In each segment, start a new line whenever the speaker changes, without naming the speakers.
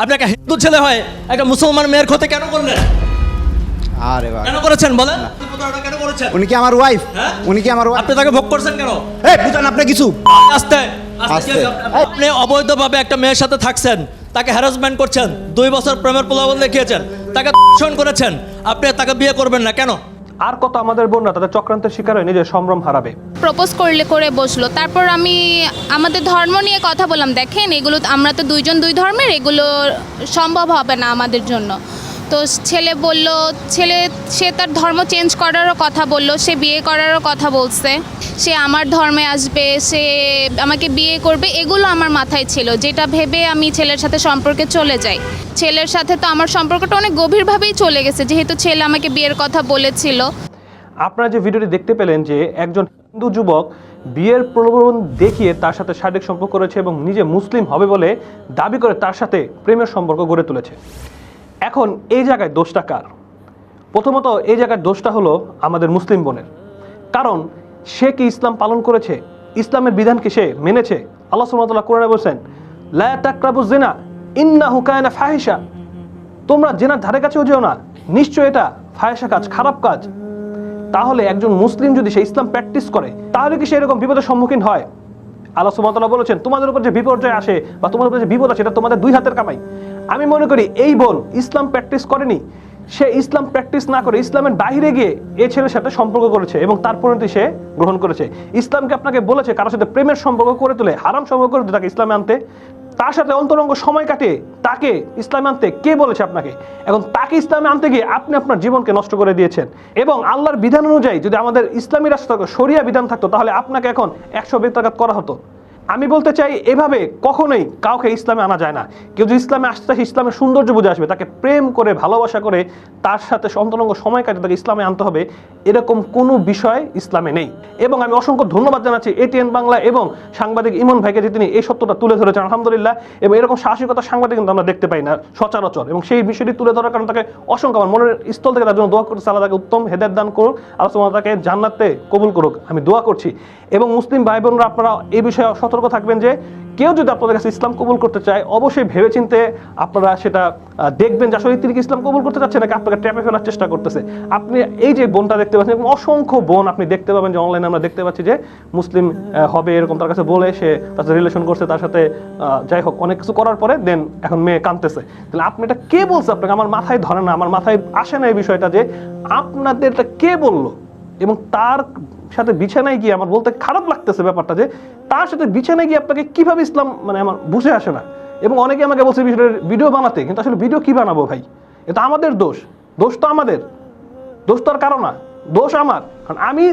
আপনি একটা হিন্দু ছেলে হয় একটা মুসলমান মেয়ের ক্ষতি কেন করলেন?
আরে বাবা।
কেন করেছেন বলেন? কেন করেছেন?
উনি কি আমার ওয়াইফ
হ্যাঁ?
উনি কি আমার ওয়াইফ
আপনি তাকে ভোগ করছেন কেন?
এই বুঝান আপনি কিছু।
আস্তে? আপনি অবৈধভাবে একটা মেয়ের সাথে থাকছেন তাকে হ্যারাসমেন্ট করছেন দুই বছর প্রেমের প্রলোভন দেখিয়েছেন তাকে ধর্ষণ করেছেন আপনি তাকে বিয়ে করবেন না কেন?
আর কত আমাদের বোনরা তাদের চক্রান্তের শিকার হয়ে নিজের সম্ভ্রম হারাবে।
প্রপোজ করলে করে বসল। তারপর আমি আমাদের ধর্ম নিয়ে কথা বললাম, দেখেন এগুলো আমরা তো দুইজন দুই ধর্মের, এগুলো সম্ভব হবে না আমাদের জন্য। তো ছেলে বলল, ছেলে, সে তার ধর্ম চেঞ্জ করারও কথা বলল, সে বিয়ে করারও কথা বলছে। সে আমার ধর্মে আসবে, সে আমাকে বিয়ে করবে, এগুলো আমার মাথায় ছিল। যেটা ভেবে আমি ছেলের সাথে সম্পর্কে চলে যাই। ছেলের সাথে তো আমার সম্পর্কটা অনেক গভীরভাবেই চলে গেছে, যেহেতু ছেলে আমাকে বিয়ের কথা বলেছিল।
আপনারা যে ভিডিওটি দেখতে পেলেন যে একজন হিন্দু যুবক বিয়ের প্রলোভন দেখিয়ে তার সাথে শারীরিক সম্পর্ক করেছে এবং নিজে মুসলিম হবে বলে দাবি করে তার সাথে প্রেমের সম্পর্ক গড়ে তুলেছে। এখন এই জায়গায় দোষটা কার? প্রথমত এই জায়গায় দোষটা হলো আমাদের মুসলিম বোনের। কারণ সে কি ইসলাম পালন করেছে? ইসলামের বিধানকে সে মেনেছে? আল্লাহ সুমতলা কোরআনে বলছেন লায়া তাকরাবু জেনা ইন্না হুকায়না ফাহিসা তোমরা জেনার ধারে কাছেও যেও না, নিশ্চয় এটা ফায়সা কাজ, খারাপ কাজ। তাহলে একজন মুসলিম যদি সে ইসলাম প্র্যাকটিস করে, তাহলে কি সে এরকম বিপদের সম্মুখীন হয়? আল্লাহ সুমতলা বলেছেন, তোমাদের উপর যে বিপর্যয় আসে বা তোমাদের উপর যে বিপদ আসে, এটা তোমাদের দুই হাতের কামাই। আমি মনে করি এই বল ইসলাম প্র্যাকটিস করেনি। সে ইসলাম প্র্যাকটিস না করে ইসলামের বাইরে গিয়ে এ ছেলের সাথে সম্পর্ক করেছে এবং তার পরিণতি সে গ্রহণ করেছে। ইসলামকে আপনাকে বলেছে, কারোর সাথে প্রেমের সম্পর্ক করে তুলে, হারাম সম্পর্ক করে তাকে ইসলামে আনতে। তার সাথে অন্তরঙ্গ সময় কাটিয়ে তাকে ইসলামে আনতে কে বলেছে আপনাকে? এখন তাকে ইসলামে আনতে গিয়ে আপনি আপনার জীবনকে নষ্ট করে দিয়েছেন। এবং আল্লাহর বিধান অনুযায়ী যদি আমাদের ইসলামী রাষ্ট্র শরিয়া বিধান থাকতো, তাহলে আপনাকে এখন একশো বেতাঘাত করা হতো। আমি বলতে চাই এভাবে কখনোই কাউকে ইসলামে আনা যায় না। কেউ যদি ইসলামে আসতে চায়, ইসলামের সৌন্দর্য বুঝে আসবে তাকে প্রেম করে ভালোবাসা করে তার সাথে অন্তরঙ্গ সময় কাটে তাকে ইসলামে আনতে হবে এরকম কোনো বিষয় ইসলামে নেই। এবং আমি অসংখ্য ধন্যবাদ জানাচ্ছি এটিএন বাংলা এবং সাংবাদিক ইমন ভাইকে যে তিনি এই সত্যটা তুলে ধরেছেন আলহামদুলিল্লাহ। এবং এরকম সাহসিকতা সাংবাদিক কিন্তু আমরা দেখতে পাই না সচরাচর। এবং সেই বিষয়টি তুলে ধরার কারণে তাকে অসংখ্য আমার মনের স্থল থেকে তার জন্য দোয়া করতে আল্লাহ তাকে উত্তম হেদায়ত দান করুক আল্লাহ তাকে জান্নাতে কবুল করুক আমি দোয়া করছি। এবং মুসলিম ভাই বোনরা আপনারা এই বিষয়ে সতর্ক থাকবেন যে কেউ যদি আপনাদের কাছে ইসলাম কবুল করতে চায়, অবশ্যই ভেবেচিন্তে আপনারা সেটা দেখবেন যে আসলে তিনি কি ইসলাম কবুল করতে চাচ্ছে নাকি আপনাকে ট্র্যাপে ফেলার চেষ্টা করতেছে। আপনি এই যে বোনটা দেখতে পাচ্ছেন অসংখ্য বোন আপনি দেখতে পাবেন যে অনলাইনে আমরা দেখতে পাচ্ছি যে মুসলিম হবে এরকম তার কাছে বলে সে তার সাথে রিলেশন করছে, তার সাথে যাই হোক, অনেক কিছু করার পরে দেন এখন মেয়ে কাঁদতেছে। তাহলে আপনি এটা কে বলছে আপনাকে? আমার মাথায় ধরে না, আমার মাথায় আসে না এই বিষয়টা যে আপনাদের এটা কে বলল? এবং তার সাথে বিছানায় গিয়ে আমার বলতে খারাপ লাগতেছে ব্যাপারটা যে তার সাথে বিছানায় গিয়ে আপনাকে কীভাবে ইসলাম মানে আমার বুঝে আসে না। এবং অনেকে আমাকে বলছে ভিডিও বানাতে, কিন্তু আসলে ভিডিও কি বানাবো ভাই? এটা আমাদের দোষ। দোষ তো আমাদের। দোষ তো আর কারও না। দোষ আমার। কারণ আমি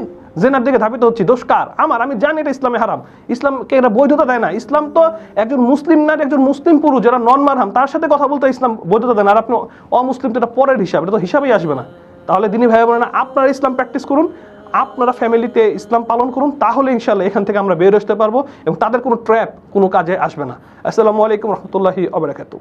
জেনার দিকে ধাবিত হচ্ছি। দোষ কার? আমার। আমি জানি এটা ইসলামে হারাম। ইসলামকে এটা বৈধতা দেয় না। ইসলাম তো একজন মুসলিম না, একজন মুসলিম পুরুষ, যারা নন মারহাম তার সাথে কথা বলতে ইসলাম বৈধতা দেয় না। আর আপনি অমুসলিম তো এটা পরের হিসাব। এটা তো হিসাবেই আসবে না। তাহলে দিনী ভাই বোনেরা, আপনারা ইসলাম প্র্যাকটিস করুন, আপনারা ফ্যামিলিতে ইসলাম পালন করুন, তাহলে ইনশাল্লাহ এখান থেকে আমরা বের আসতে পারব এবং তাদের কোনো ট্র্যাপ কোনো কাজে আসবে না। আসসালামু আলাইকুম রহমতুল্লাহি অবরাকাতু